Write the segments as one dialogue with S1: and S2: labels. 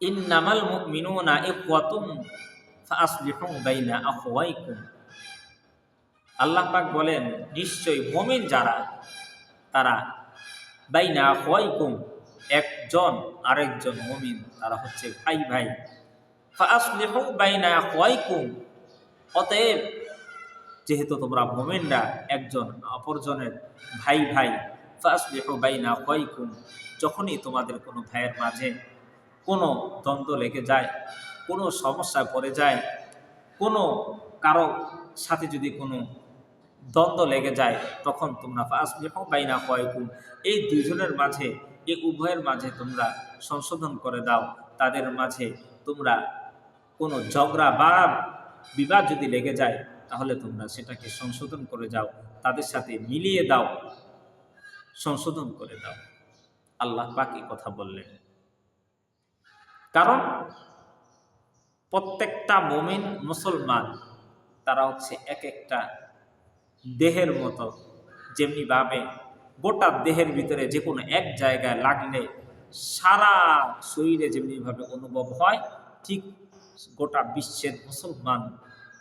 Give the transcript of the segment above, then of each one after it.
S1: ইন্নামাল মুমিনুনা ইখওয়াতুম ফাসলিহু বাইনা আখওয়াইকুম। আল্লাহ পাক বলেন নিশ্চয় মুমিন যারা, তারা বাইনা আখওয়াইকুম, একজন আরেকজন মুমিন, তারা হচ্ছে ভাই ভাই। ফাসলিহু বাইনা আখওয়াইকুম, অতএব যেহেতু তোমরা মোমেনরা, একজন অপরজনের ভাই ভাই ফাসলিহু বাইনা আখওয়াইকুম, যখনই তোমাদের কোনো ভাইয়ের মাঝে কোনো দ্বন্দ্ব লেগে যায়, কোনো সমস্যায় পড়ে যায়, কোনো কারও সাথে যদি কোনো দ্বন্দ্ব লেগে যায়, তখন তোমরা বাইনা আখওয়াইকুম এই দুইজনের মাঝে, এই উভয়ের মাঝে তোমরা সংশোধন করে দাও। তাদের মাঝে তোমরা কোনো ঝগড়া বা বিবাদ যদি লেগে যায়, তাহলে তোমরা সেটাকে সংশোধন করে যাও। তাদের সাথে মিলিয়ে দাও, সংশোধন করে দাও। আল্লাহ পাকি কথা বললেন। কারণ প্রত্যেকটা মোমিন মুসলমান, তারা হচ্ছে এক একটা দেহের মতো। যেমনিভাবে গোটা দেহের ভিতরে যে কোনো এক জায়গায় লাগলে সারা শরীরে যেমনিভাবে অনুভব হয়, ঠিক গোটা বিশ্বের মুসলমান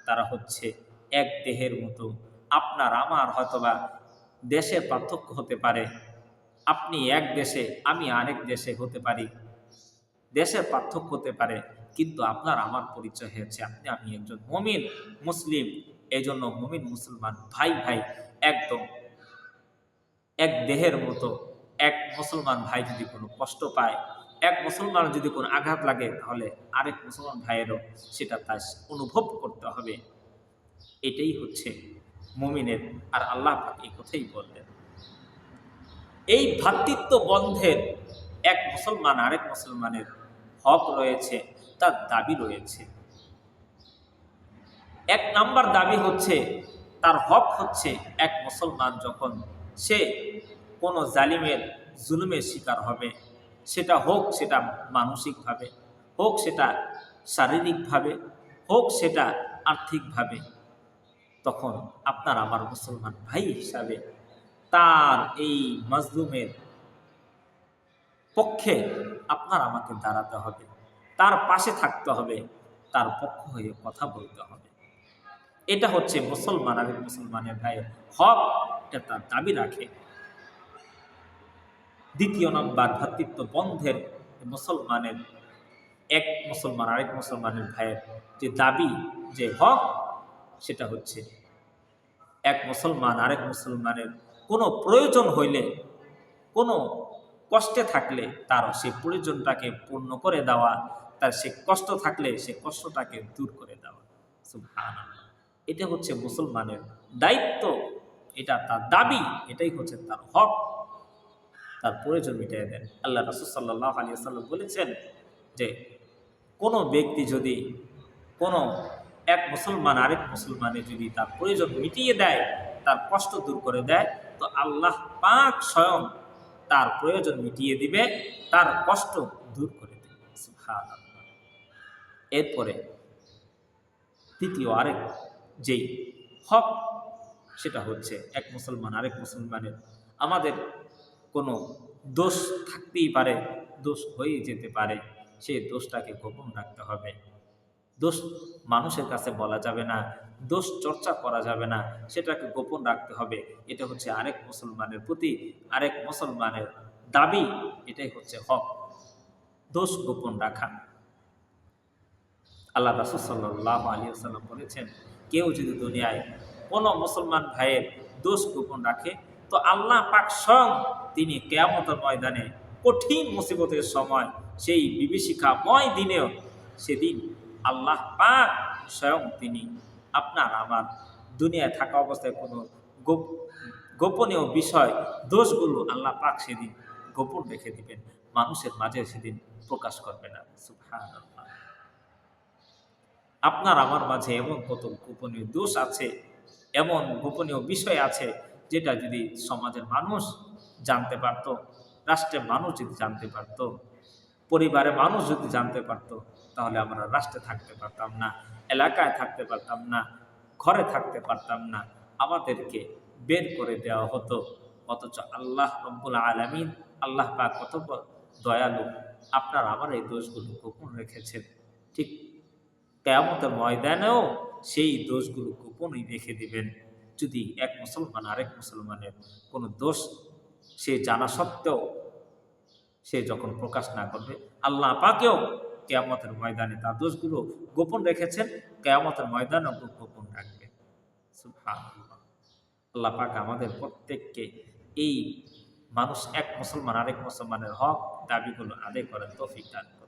S1: তারা হচ্ছে এক দেহের মতো। আপনার, আমার হয়তোবা দেশের পার্থক্য হতে পারে। আপনি এক দেশে, আমি আরেক দেশে হতে পারি। দেশের পার্থক্য হতে পারে, কিন্তু আপনার আমার পরিচয় হয়েছে। আপনি, আমি একজন মমিন, মুসলিম এই জন্য মমিন মুসলমান, ভাই ভাই, একদম এক দেহের মতো, এক মুসলমান ভাই যদি কোনো কষ্ট পায়, এক মুসলমান যদি কোনো আঘাত লাগে, তাহলে আরেক মুসলমান ভাইয়েরও সেটা তার অনুভব করতে হবে। এটাই হচ্ছে মুমিনের, আর আল্লাহ এই কথাই বললেন। এই ভ্রাতৃত্ব বন্ধের এক মুসলমান আরেক মুসলমানের হক রয়েছে, তার দাবি রয়েছে। এক নাম্বার দাবি হচ্ছে, তার হক হচ্ছে এক মুসলমান যখন সে কোনো জালিমের জুলুমের শিকার হবে, সেটা হোক সেটা মানসিকভাবে, হোক সেটা শারীরিকভাবে, হোক সেটা আর্থিকভাবে, তখন আপনার আমার মুসলমান ভাই হিসাবে তার এই মাজলুমের পক্ষে আপনার আমাকে দাঁড়াতে হবে, তার পাশে থাকতে হবে, তার পক্ষ হয়ে কথা বলতে হবে। এটা হচ্ছে মুসলমান আর মুসলমানের ভাইয়ের হক, এটা তার দাবি রাখে। দ্বিতীয় নম্বর ভ্রাতৃত্ব বন্ধের মুসলমানের, এক মুসলমান আরেক মুসলমানের ভাইয়ের যে দাবি, যে হক, সেটা হচ্ছে এক মুসলমান আরেক মুসলমানের কোনো প্রয়োজন হইলে, কোনো কষ্টে থাকলে তার সে প্রয়োজনটাকে পূর্ণ করে দেওয়া, তার সে কষ্ট থাকলে সে কষ্টটাকে দূর করে দেওয়া। এটা হচ্ছে মুসলমানের দায়িত্ব, এটা তার দাবি, এটাই হচ্ছে তার হক। তার প্রয়োজন মিটিয়ে দেন। আল্লাহ রাসুল সাল্লাহ আলী সাল্লাম বলেছেন যে, কোনো ব্যক্তি যদি কোনো এক মুসলমান আরেক মুসলমানের যদি তার প্রয়োজন মিটিয়ে দেয়, তার কষ্ট দূর করে দেয়, তো আল্লাহ পাক স্বয়ং তার প্রয়োজন মিটিয়ে দিবে, তার কষ্ট দূর করে দেবে। এরপরে তৃতীয় আরেক, যেই হক, সেটা হচ্ছে এক মুসলমান আরেক মুসলমানের। আমাদের কোনো দোষ থাকতেই পারে, দোষ হয়ে যেতে পারে সেই দোষটাকে গোপন রাখতে হবে। দোষ মানুষের কাছে বলা যাবে না, দোষ চর্চা করা যাবে না, সেটাকে গোপন রাখতে হবে। এটা হচ্ছে আরেক মুসলমানের প্রতি, আরেক মুসলমানের দাবি, এটাই হচ্ছে হক। দোষ গোপন রাখা। আল্লাহ রাসুল সাল্লাহ আলী সাল্লাম বলেছেন, কেউ যদি দুনিয়ায় কোনো মুসলমান ভাইয়ের দোষ গোপন রাখে, তো আল্লাহ পাক স্বয়ং তিনি কেয়ামতের ময়দানে কঠিন মুসিবতের সময়, সেই বিভীষিকাময় দিনেও সেদিন আল্লাহ পাক স্বয়ং তিনি। আপনার আমার দুনিয়ায় থাকা অবস্থায় কোনো গোপ- গোপনীয় বিষয়, দোষগুলো আল্লাহ পাক সেদিন গোপন রেখে দিবেন। মানুষের মাঝে সেদিন প্রকাশ করবে না। আপনার আমার মাঝে এমন কত গোপনীয় দোষ আছে, এমন গোপনীয় বিষয় আছে, যেটা যদি সমাজের মানুষ জানতে পারত, রাষ্ট্রের মানুষ যদি জানতে পারত, পরিবারের মানুষ যদি জানতে পারত তাহলে আমরা রাষ্ট্রে থাকতে পারতাম না, এলাকায় থাকতে পারতাম না, ঘরে থাকতে পারতাম না। আমাদেরকে বের করে দেওয়া হতো। অথচ আল্লাহ রব্বুল আলমিন, আল্লাহ বা কত দয়ালু। আপনার আমার এই দোষগুলো গোপন রেখেছেন। ঠিক কেয়ামতের ময়দানেও সেই দোষগুলো গোপনই রেখে দিবেন। যদি এক মুসলমান আরেক মুসলমানের কোনো দোষ সে জানা সত্ত্বেও সে যখন প্রকাশ না করবে, আল্লাহ পাকেও কেয়ামতের ময়দানে। তার দোষগুলো গোপন রেখেছেন, কেয়ামতের ময়দানেও গোপন রাখবে। আল্লাহ পাক আমাদের প্রত্যেককে এই মানুষ এক মুসলমান, আরেক মুসলমানের হক দাবিগুলো আদায় করার তৌফিক দান করুন।